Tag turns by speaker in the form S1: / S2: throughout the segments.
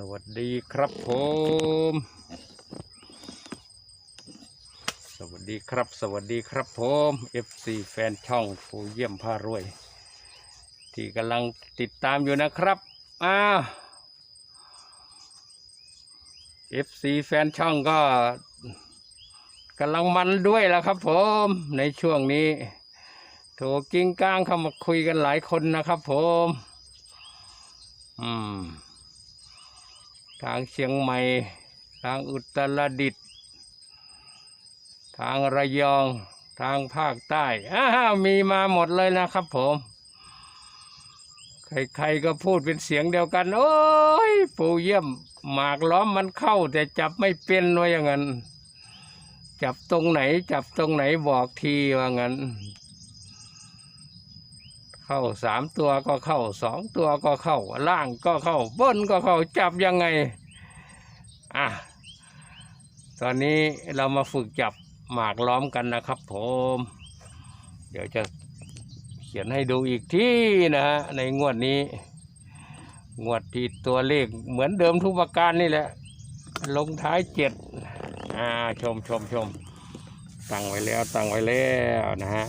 S1: สวัสดีครับผม สวัสดีครับ สวัสดีครับผม FC แฟนช่องฟูเยี่ยมผ้ารวย ที่กำลังติดตามอยู่นะครับอ้าว FC แฟนช่องก็กำลังมันด้วยแล้วครับผม ในช่วงนี้โถกิ้งก้างเข้ามาคุยกันหลายคนนะครับผม อืม ทางเชียงใหม่ ทางอุตรดิตถ์ทางระยอง ทางภาคใต้อ้าวมีมาหมดเลยนะครับผม ใครๆก็พูดเป็นเสียงเดียวกัน โอ้ย ปูเยี่ยม หมากล้อมมันเข้า แต่จับไม่เป็นว่าอย่างนั้น จับตรงไหน จับตรงไหนบอกทีว่างั้น เข้าสามตัวก็เข้าสองตัวก็เข้า ล่างก็เข้าบนก็เข้าจับยังไงอะตอนนี้เรามาฝึกจับหมากล้อมกันนะครับผม เดี๋ยวจะเขียนให้ดูอีกที่นะฮะในงวดนี้ งวดที่ตัวเลขเหมือนเดิมทุกประการนี่แหละ ลงท้ายเจ็ดอ่าชมชมชมตั้งไว้แล้วตั้งไว้แล้วนะฮะ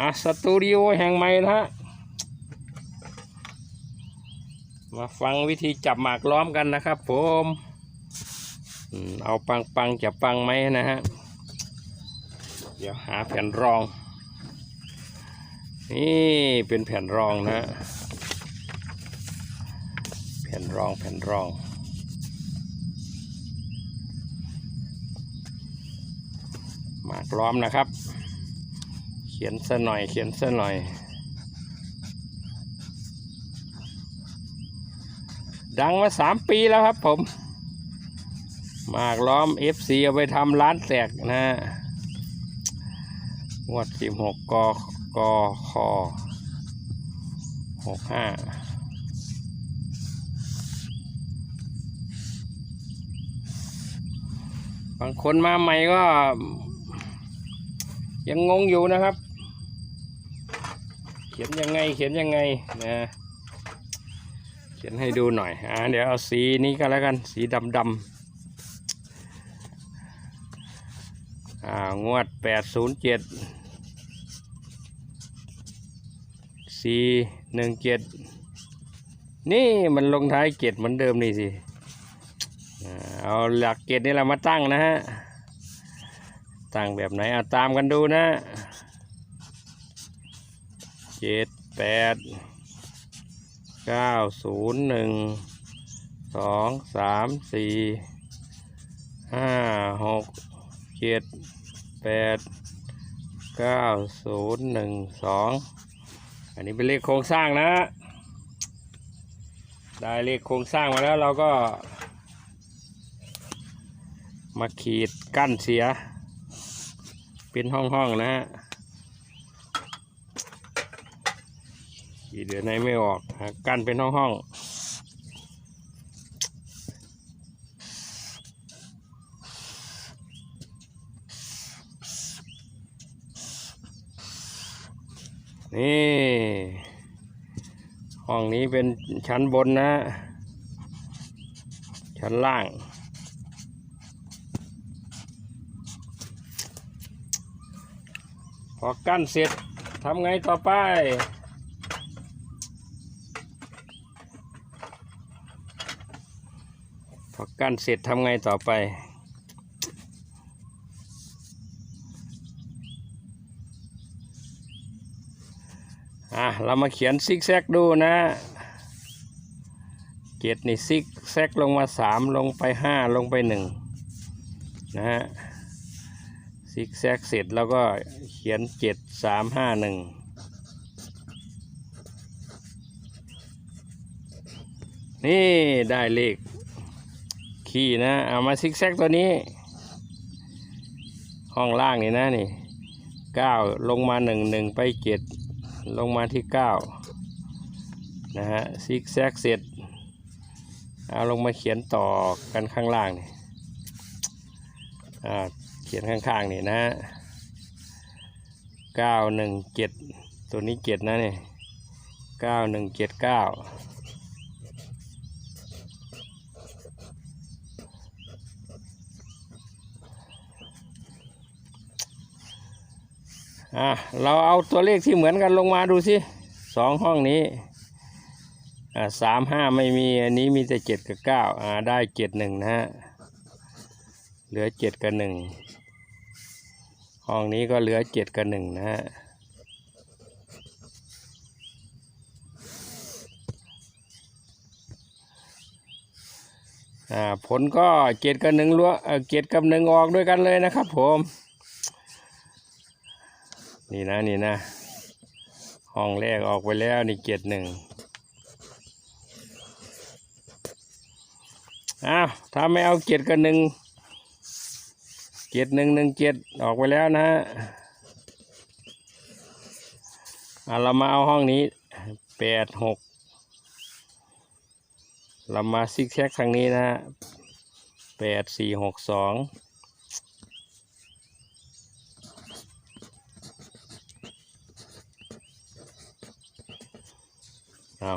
S1: อะสตูดิโอแห่งใหม่นะฮะ มาฟังวิธีจับหมากล้อมกันนะครับผมเอาปังปังจะปังไหมนะฮะ เดี๋ยวหาแผ่นรอง นี่เป็นแผ่นรองนะ แผ่นรองแผ่นรองหมากล้อมนะครับ ขียนซะหน่อย เขียนซะหน่อย ดังมาสามปีแล้วครับผมหมากล้อม FC เอาไปทำร้านแตกนะฮะงวดสิบหกกกคหกห้าบางคนมาใหม่ก็ยังงงอยู่นะครับ ขียนยังไงเขียนยังไงนะเขียนให้ดูหน่อยอ่าเดี๋ยวเอาสีนี้ก็แล้วกันสีดำดำอ่างวดแปดศูนย์เจ็ดสี่หนึ่งเจ็ดนี่มันลงท้ายเจ็ดเหมือนเดิมนี่สิเอาหลักเจ็ดนี่เรามาตั้งนะฮะ ตั้งแบบไหนเอาตามกันดูนะ เจ็ดแปดเก้าศูนย์หนึ่งสองสามสี่ห้าหกเจ็ดแปดเก้าศูนย์หนึ่งสองอันนี้เป็นเลขโครงสร้างนะ ได้เลขโครงสร้างมาแล้วเราก็ มาขีดกั้นเสีย เป็นห้องห้องๆนะฮะ ขีดเดือนไหนไม่ออกกันเป็นห้องห้องนี่ ห้องนี้เป็นชั้นบนนะ ชั้นล่าง พอกั้นเสร็จทำไงต่อไป อกั้นเสร็จทำไงต่อไป อะ เรามาเขียนซิกแซกดูนะเกตนี่ซิกแซกลงมาสามลงไปห้าลงไปหนึ่งนะฮะซิกแซกเสร็จแล้วก็เขียนเจ็ดสามห้าหนึ่งนี่ได้เลข ขี้นะเอามาซิกแซกตัวนี้ ห้องล่างนี่นะนี่เก้าลงมาหนึ่งหนึ่งไปเจ็ดลงมาที่เก้านะฮะซิกแซกเสร็จเอาลงมาเขียนต่อกันข้างล่างนี่อ่าเขียนข้างๆนี่นะเก้าหนึ่งเจ็ดตัวนี้เจ็ดนะนี่เก้าหนึ่งเจ็ดเก้า อะเราเอาตัวเลขที่เหมือนกันลงมาดูสิสองห้องนี้อ่าสามห้าไม่มีอันนี้มีแต่เจ็ดกับเก้าอ่าได้เจ็ดหนึ่งนะฮะเหลือเจ็ดกับหนึ่งห้องนี้ก็เหลือเจ็ดกับหนึ่งนะฮะอ่าผลก็เจ็ดกับหนึ่งล้วอ่อเจ็ดกับหนึ่งออกด้วยกันเลยนะครับผม นี่นะนี่นะห้องแรกออกไปแล้วนี่เจ็ดหนึ่งอ้าวถ้าไม่เอาเจ็ดกับหนึ่งเจ็ดหนึ่งหนึ่งเจ็ดออกไปแล้วนะอะเรามาเอาห้องนี้แปดหกเรามาซิกแซกทางนี้นะฮะแปดสี่หกสอง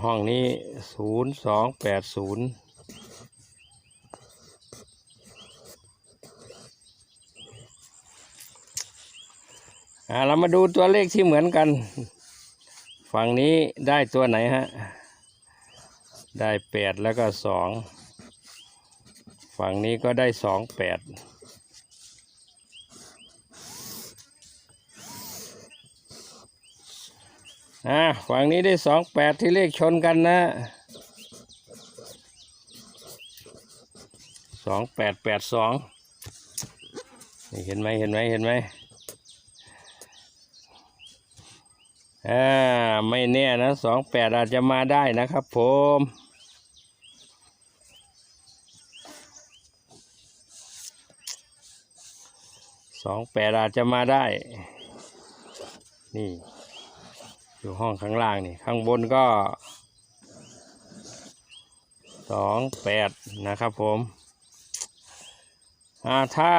S1: ห้องนี้ศูนย์สองแปดศูนย์เรามาดูตัวเลขที่เหมือนกัน ฝั่งนี้ได้ตัวไหนฮะ ได้แปดแล้วก็สอง ฝั่งนี้ก็ได้สองแปด อ่าฝั่งนี้ได้สองแปดที่เลขชนกันนะสองแปดแปดสองเห็นไหมเห็นไหมเห็นไหมอ่าไม่แน่นะสองแปดอาจจะมาได้นะครับผมสองแปดอาจจะมาได้ นี่ อยู่ห้องข้างล่างนี่ข้างบนก็สองแปดนะครับผมถ้า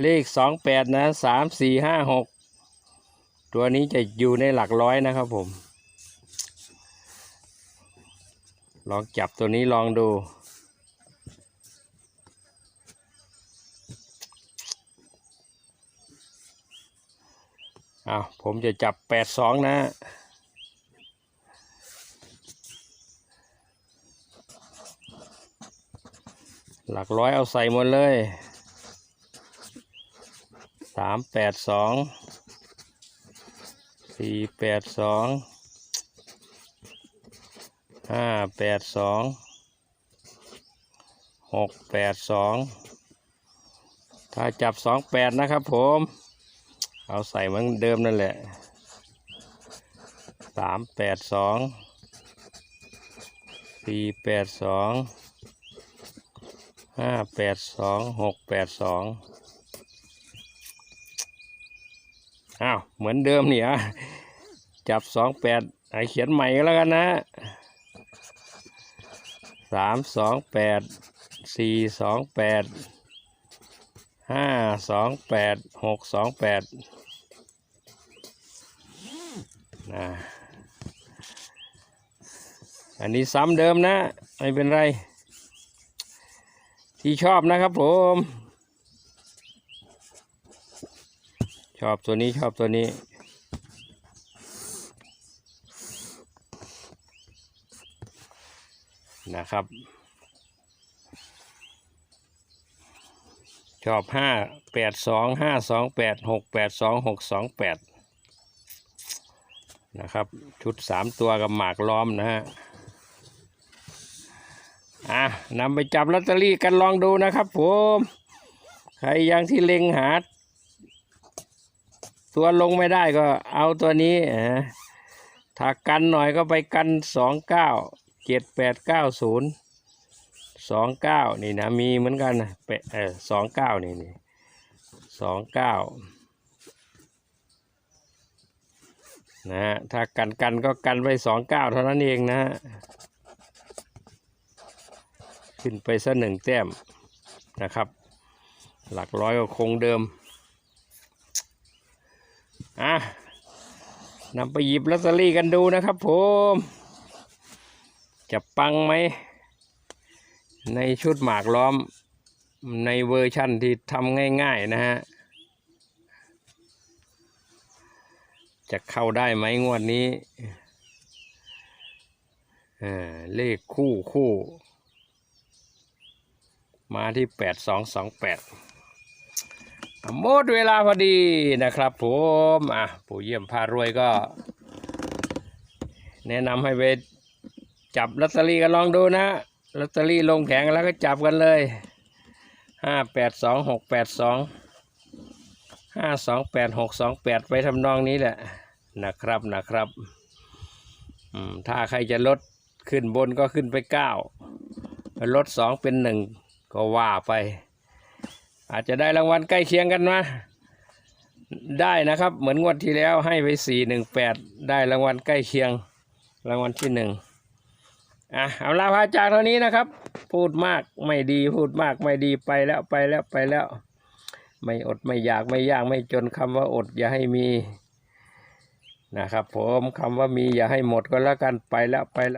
S1: เลขสองแปดนะสามสี่ห้าหกตัวนี้จะอยู่ในหลักร้อยนะครับผม ลองจับตัวนี้ลองดู อ้าวผมจะจับแปดสองนะ หลักร้อยเอาใส่หมดเลยสามแปดสองสี่แปดสองห้าแปดสองหกแปดสองถ้าจับสองแปดนะครับผม เอาใส่เหมือนเดิมนั่นแหละสามแปดสองสี่แปดสองห้าแปดสองหกแปดสองอ้าว เหมือนเดิมเนี่ยจับสองแปดไอเขียนใหม่ก็แล้วกันนะสามสองแปดสี่สองแปดห้าสองแปดหกสองแปด นะอันนี้ซ้ำเดิมนะ ไม่เป็นไร ที่ชอบนะครับผม ชอบตัวนี้ชอบตัวนี้นะครับ ชอบห้าแปดสองห้าสองแปดหกแปดสองหกสองแปด นะครับ ชุดสามตัวกับหมากล้อมนะฮะอะนำไปจับลอตเตอรี่กันลองดูนะครับผมใครยังที่เล็งหา ตัวลงไม่ได้ก็เอาตัวนี้อะถ้ากันหน่อยก็ไปกันสองเก้าเจ็ดแปดเก้าศูนย์สองเก้านี่นะมีเหมือนกันนะเปเออสองเก้านี่นี่สองเก้า นะฮะถ้ากันกันก็กันไปสองเก้าเท่านั้นเองนะฮะขึ้นไปสักหนึ่งแต้มนะครับ หลักร้อยก็คงเดิมอะนำไปหยิบลอตเตอรี่กันดูนะครับผม จะปังไหม ในชุดหมากล้อมในเวอร์ชั่นที่ทำง่าย ๆ นะฮะ จะเข้าได้ไหมงวดนี้อ่าเลขคู่คู่ มาที่แปดสองสองแปดหมดเวลาพอดีนะครับผมอะปู่เยี่ยมพารวยก็ แนะนำให้ไปจับลอตเตอรี่กันลองดูนะลอตเตอรี่ลงแผงแล้วก็จับกันเลยห้าแปดสองหกแปดสองห้าสองแปดหกสองแปดไปทำนองนี้แหละ นะครับนะครับถ้าใครจะลดขึ้นบนก็ขึ้นไปเก้าลดสองเป็นหนึ่งก็ว่าไป อาจจะได้รางวัลใกล้เคียงกันนะได้นะครับเหมือนงวดที่แล้วให้ไปสี่หนึ่งแปดได้รางวัลใกล้เคียงรางวัลที่หนึ่งอะเอาลาพาจากเท่านี้นะครับ พูดมากไม่ดีพูดมากไม่ดีไปแล้วไปแล้วไปแล้ว ไม่อดไม่อยากไม่ยากไม่จนคำว่าอดอย่าให้มี นะครับผมคำว่ามีอย่าให้หมดก็แล้วกันไปแล้วไปแล้ว